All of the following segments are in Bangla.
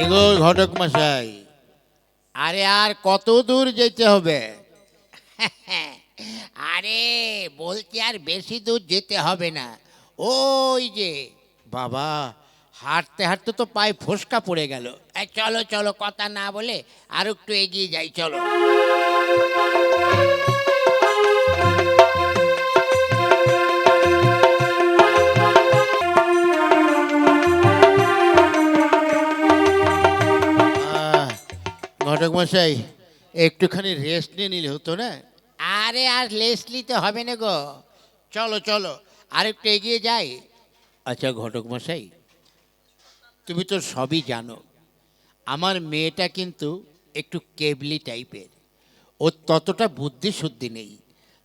এগো ঘটক মশাই। আরে আর কত দূর যেতে হবে? আরে বলছি আর বেশি দূর যেতে হবে না। ওই যে, বাবা, হাঁটতে হাঁটতে তো পায়ে ফোসকা পড়ে গেল। চলো চলো, কথা না বলে আর একটু এগিয়ে যাই, চলো। ঘটক মশাই একটুখানি রেস্ট নিয়ে নিলে হতো না? আরে আর লেস নিতে হবে না গো। চলো চলো আর একটু এগিয়ে যাই। আচ্ছা ঘটক মশাই তুমি তো সবই জানো আমার মেয়েটা কিন্তু একটু কেবলি টাইপের। ওর ততটা বুদ্ধি শুদ্ধি নেই।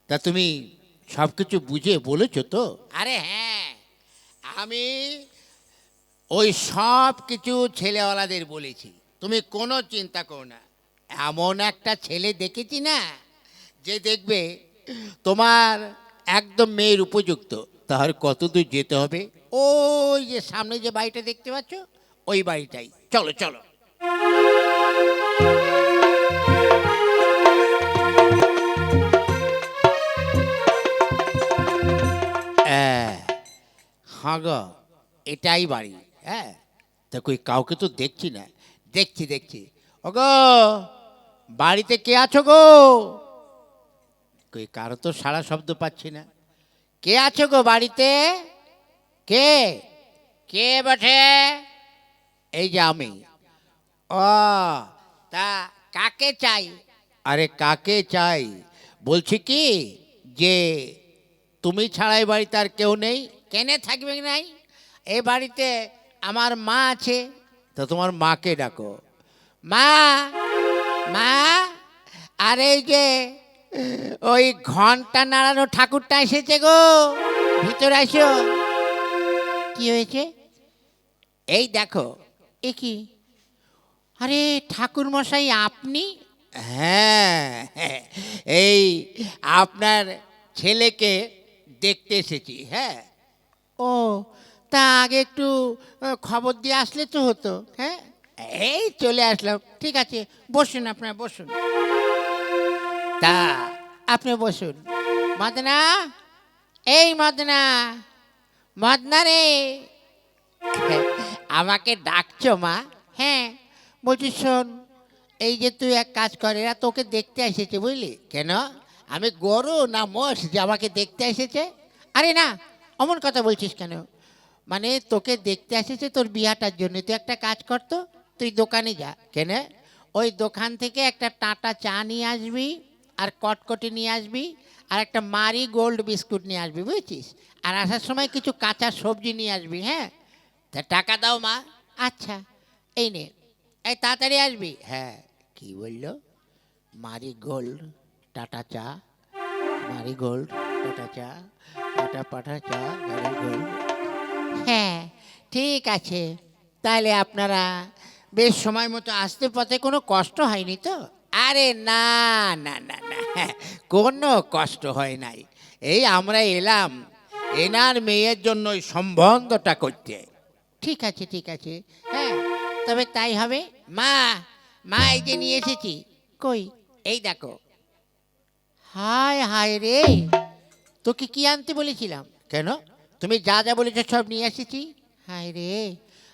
তা তুমি সব কিছু বুঝে বলেছ তো? আরে হ্যাঁ আমি ওই সব কিছু ছেলেওয়ালাদের বলেছি। তুমি কোনো চিন্তা করো না। এমন একটা ছেলে দেখেছি না, যে দেখবে তোমার একদম মেয়ের উপযুক্ত। তাহার কত দূর যেতে হবে? ওই যে সামনে যে বাড়িটা দেখতে পাচ্ছ, ওই বাড়িটাই। চলো চলো। হ্যাঁ হ্যাঁ গো, এটাই বাড়ি হ্যাঁ। তা কই, কাউকে তো দেখছি না। দেখছি দেখছি। ওগো, বাড়িতে কে আছো গো? কই, কারও তো সারা শব্দ পাচ্ছি না। কে আছো গো বাড়িতে? কে? কে বটে? এই যে আমি। ও, তা কাকে চাই? আরে, কাকে চাই? বলছি কি, যে তুমি ছাড়াই বাড়িতে আর কেউ নেই? কেনে থাকবে নাই? এ বাড়িতে আমার মা আছে। তা তোমার মাকে ডাকো। মা মা আর এই যে ওই ঘণ্টা নাড়ানো ঠাকুরটা এসেছে গো ভিতরে আসো। কি হয়েছে? এই দেখো। এ কি? আরে ঠাকুর মশাই আপনি? হ্যাঁ হ্যাঁ, এই আপনার ছেলেকে দেখতে এসেছি হ্যাঁ। ও তা আগে একটু খবর দিয়ে আসলে তো হতো হ্যাঁ? এই চলে আসলাম, ঠিক আছে, বসুন আপনার, বসুন। তা, আপনি বসুন। মদনা, এই মদনা মদনা রে। আমাকে ডাকছো, মা? হ্যাঁ বলছি, শোন, এই যে তুই এক কাজ করে, এরা তোকে দেখতে এসেছে, বুঝলি? কেন? আমি গরু না মোষ যে আমাকে দেখতে এসেছে? আরে না, অমন কথা বলছিস কেন? মানে তোকে দেখতে এসেছে তোর বিয়াটার জন্য। তুই একটা কাজ করতো তুই দোকানে যা। কেন? ওই দোকান থেকে একটা টাটা চা নিয়ে আসবি আর কটকটি নিয়ে আসবি আর একটা মারি গোল্ড বিস্কুট নিয়ে আসবি বুঝেছিস? আর আসার সময় কিছু কাঁচা সবজি নিয়ে আসবি হ্যাঁ? তা টাকা দাও মা। আচ্ছা। এই নে। এই তাড়াতাড়ি আসবি। হ্যাঁ কি বলল? মারি গোল্ড টাটা চা মারি গোল্ড টাটা চা টাটা পাঠা চা মারি গোল্ড। হ্যাঁ ঠিক আছে। তাহলে আপনারা বেশ সময় মতো আসতে পথে কোনো কষ্ট হয়নি তো? আরে না না না না হ্যাঁ, কোনো কষ্ট হয় নাই। এই আমরা এলাম এনার মেয়ের জন্য ওই সম্বন্ধটা করতে। ঠিক আছে ঠিক আছে। হ্যাঁ তবে তাই হবে। মা মা এই যে নিয়ে এসেছি। কই? এই দেখো। হায় হায় রে! তোকে কি আনতে বলেছিলাম? কেন? তুমি যা যা বলেছ সব নিয়ে এসেছি? হায় রে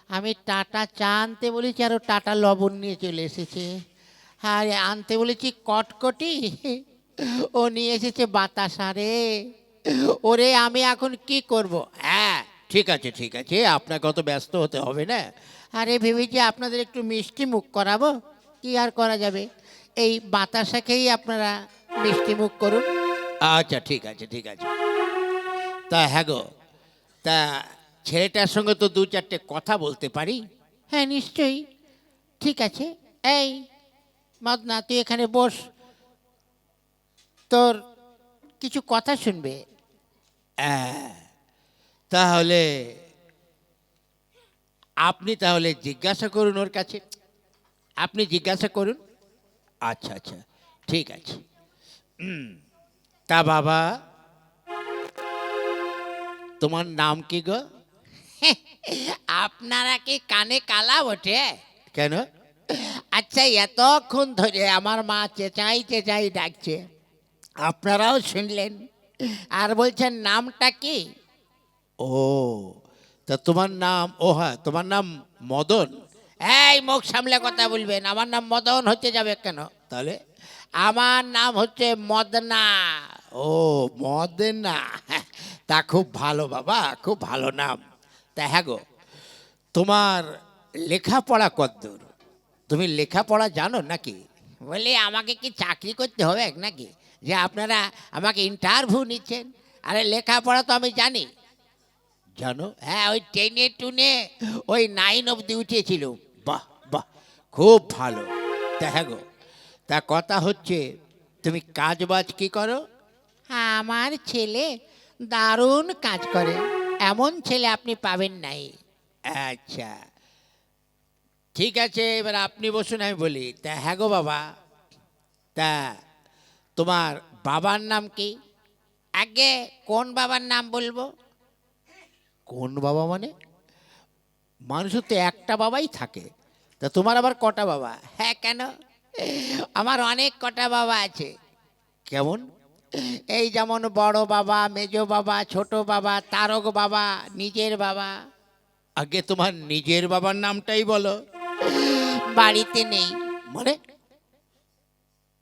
আমি টাটা চা আনতে বলেছি আর ও টাটা লবণ নিয়ে চলে এসেছে। আরে আনতে বলেছি কটকটি ও নিয়ে এসেছে বাতাসা রে। ওরে আমি এখন কি করব? হ্যাঁ ঠিক আছে ঠিক আছে আপনাকে অত ব্যস্ত হতে হবে না। আরে ভেবেছি আপনাদের একটু মিষ্টি মুখ করাবো কি আর করা যাবে? এই বাতাসা খেয়েই আপনারা মিষ্টি মুখ করুন। আচ্ছা ঠিক আছে ঠিক আছে। তা হ্যাঁ গো তা ছেলেটার সঙ্গে তো দু চারটে কথা বলতে পারি? হ্যাঁ নিশ্চয়ই। ঠিক আছে। এই মদনা তুই এখানে বস। তোর কিছু কথা শুনবে। হ্যাঁ, তাহলে আপনি তাহলে জিজ্ঞাসা করুন ওর কাছে। আপনি জিজ্ঞাসা করুন। আচ্ছা আচ্ছা ঠিক আছে। তা বাবা তোমার নাম কি গো? আপনারা কি কানে কালা বটে? কেন? আচ্ছা এতক্ষণ ধরে আমার মা চেঁচাই চেঁচাই ডাকছে। আপনারাও শুনলেন। আর বলছেন নামটা কি? ও তা তোমার নাম ও হ্যাঁ তোমার নাম মদন। এই মুখ সামলে কথা বলবেন। আমার নাম মদন হতে যাবে কেন? তাহলে? আমার নাম হচ্ছে মদনা। ও, মদনা। তা খুব ভালো বাবা, খুব ভালো নাম। তা হ্যাঁ গো, তোমার লেখাপড়া কদ্দূর তুমি লেখাপড়া জানো নাকি? বলে, আমাকে কি চাকরি করতে হবে নাকি? যে আপনারা আমাকে ইন্টারভিউ নিচ্ছেন? আরে, লেখাপড়া তো আমি জানি। জানো? হ্যাঁ ওই টেনে টুনে, ওই নাইন অবধি উঠেছিল। বাহ বাহ, খুব ভালো। তা হ্যাঁ গো, তা কথা হচ্ছে, তুমি কাজ বাজ কি করো? আমার ছেলে দারুণ কাজ করে। এমন ছেলে আপনি পাবেন নাই। আচ্ছা। ঠিক আছে এবার আপনি বসুন আমি বলি তা হ্যাঁ গো বাবা। তা তোমার বাবার নাম কি? আগে কোন বাবার নাম বলব? কোন বাবা মানে? মানুষের তো একটা বাবাই থাকে। তা তোমার আবার কটা বাবা? হ্যাঁ কেন? আমার অনেক কটা বাবা আছে। কেমন? এই যেমন বড় বাবা মেজ বাবা ছোট বাবা তারক বাবা নিজের বাবা। আগে তোমার নিজের বাবার নামটাই বলো। বাড়িতে নেই। মানে?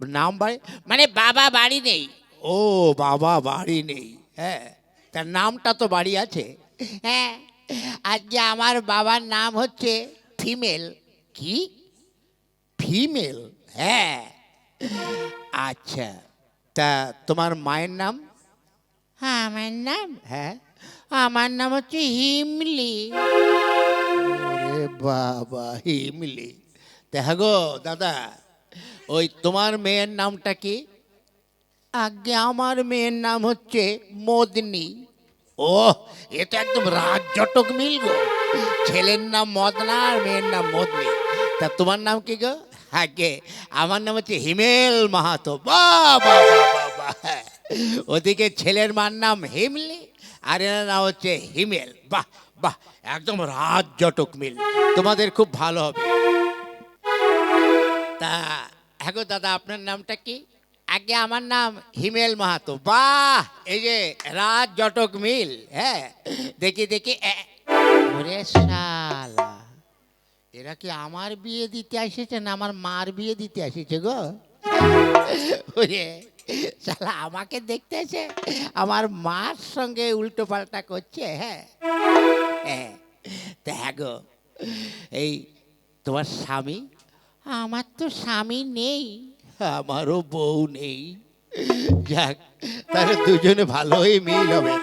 নাম বাড়ি? মানে বাবা বাড়ি নেই। ও বাবা বাড়ি নেই। হ্যাঁ তার নামটা তো বাড়ি আছে। হ্যাঁ আজকে আমার বাবার নাম হচ্ছে ফিমেল। কি? ফিমেল? হ্যাঁ। আচ্ছা। তা তোমার মায়ের নাম? হ্যাঁ আমার নাম? হ্যাঁ। আমার নাম হচ্ছে হিমলি। ওরে বাবা হিমলি। দেখা গো দাদা ওই তোমার মেয়ের নামটা কি? আগে আমার মেয়ের নাম হচ্ছে মদনি। ও এ তো একদম রাজজটক মিল গো। ছেলের নাম মদনা আর মেয়ের নাম মদনি। তা তোমার নাম কি গো? আগে আমার নাম হচ্ছে হিমেল মাহাতো। বাবা ওদিকে ছেলের মার নাম হিমলি, আর এনার নাম হচ্ছে হিমেল। বাহ বাহ, একদম রাত জটক মিল। তোমাদের খুব ভালো হবে। তা হ্যাঁ দাদা, আপনার নামটা কি? আগে আমার নাম হিমেল মাহাতো। বাহ, এই যে রাজ জটক মিল হ্যাঁ। দেখি দেখি ওরে শালা এরা কি আমার বিয়ে দিতে এসেছে না আমার মার বিয়ে দিতে এসেছে গো? ওরে শালা আমাকে দেখতে এসে আমার মার সঙ্গে উল্টো পাল্টা করছে হ্যাঁ? হ্যাঁ তা হ্যাঁ এই তোমার স্বামী? আমার তো স্বামী নেই। আমারও বউ নেই। যাক তাহলে দুজনে ভালোই মিল হবে।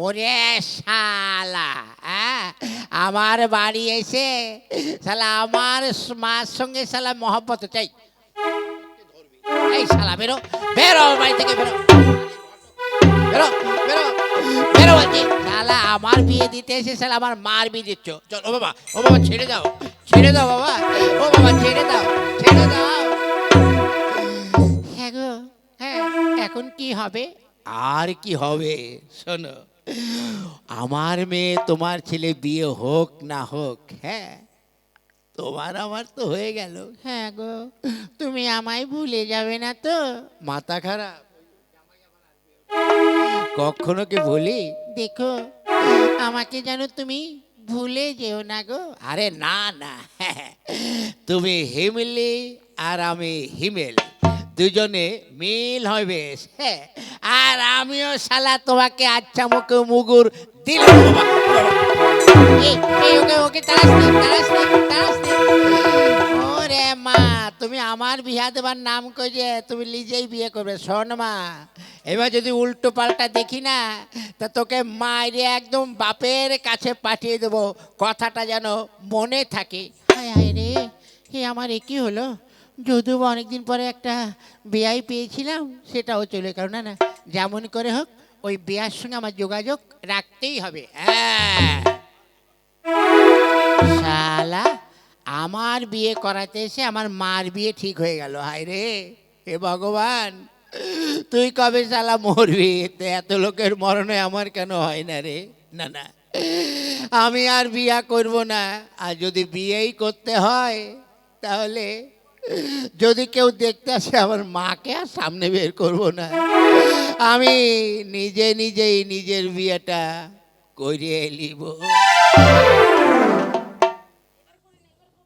ওরে শালা হ্যাঁ? আমার বাড়ি এসে, শালা, আমার মার সঙ্গে, শালা, মহব্বত চাই। এই শালা, বেরো বেরো, বাড়ি থেকে বেরো। বেরো বেরো বেরো বলছি, শালা, আমার বিয়ে দিতে এসে, শালা, আমার মার বিয়ে দিচ্ছ। চল, ও বাবা ও বাবা, ছেড়ে দাও ছেড়ে দাও, বাবা, ও বাবা, ছেড়ে দাও ছেড়ে দাও। হ্যাঁ গো হ্যাঁ এখন কি হবে? আর কি হবে? শোনো আমার মেয়ে তোমার ছেলে বিয়ে হোক না হোক হ্যাঁ? তোমার আমার তো হয়ে গেল। হ্যাঁ গো তুমি আমায় ভুলে যাবে না তো? মাথা খারাপ। কখনো কি বলি দেখো আমাকে যেন তুমি ভুলে যেও না গো। আরে না না তুমি হিমলি আর আমি হিমেল। দুজনে মিল বেশ হ্যাঁ আর আমিও শালা তোমাকে আচ্ছা মুখে মুগুর দিল। এই, এই, ওকে ওকে তাড়াস নে, তাড়াস নে, তাড়াস নে। ওরে মা তুমি আমার বিয়া দেবার নাম কইছে তুমি নিজেই বিয়ে করবে শোন মা। এবার যদি উল্টো পাল্টা দেখি না তা তোকে মায়ের একদম বাপের কাছে পাঠিয়ে দেবো। কথাটা যেন মনে থাকে। হায় হায় রে আমার এ কি হলো? যদিও অনেকদিন পরে একটা বিয়াই পেয়েছিলাম, সেটাও চলে গেল। না না, যেমন করে হোক, ওই বিয়ার সঙ্গে আমার যোগাযোগ রাখতেই হবে। হ্যাঁ। শালা, আমার বিয়ে করাতে এসে আমার মার বিয়ে ঠিক হয়ে গেল। হায় রে, হে ভগবান, তুই কবে শালা মরবি? এত লোকের মরণে আমার কেন হয় না রে? না না, আমি আর বিয়া করব না। আর যদি বিয়েই করতে হয়, তাহলে যদি কেউ দেখতে আসে, আমার মাকে আর সামনে বের করব না। আমি নিজে নিজেই নিজের বিয়েটা করিয়ে নিব।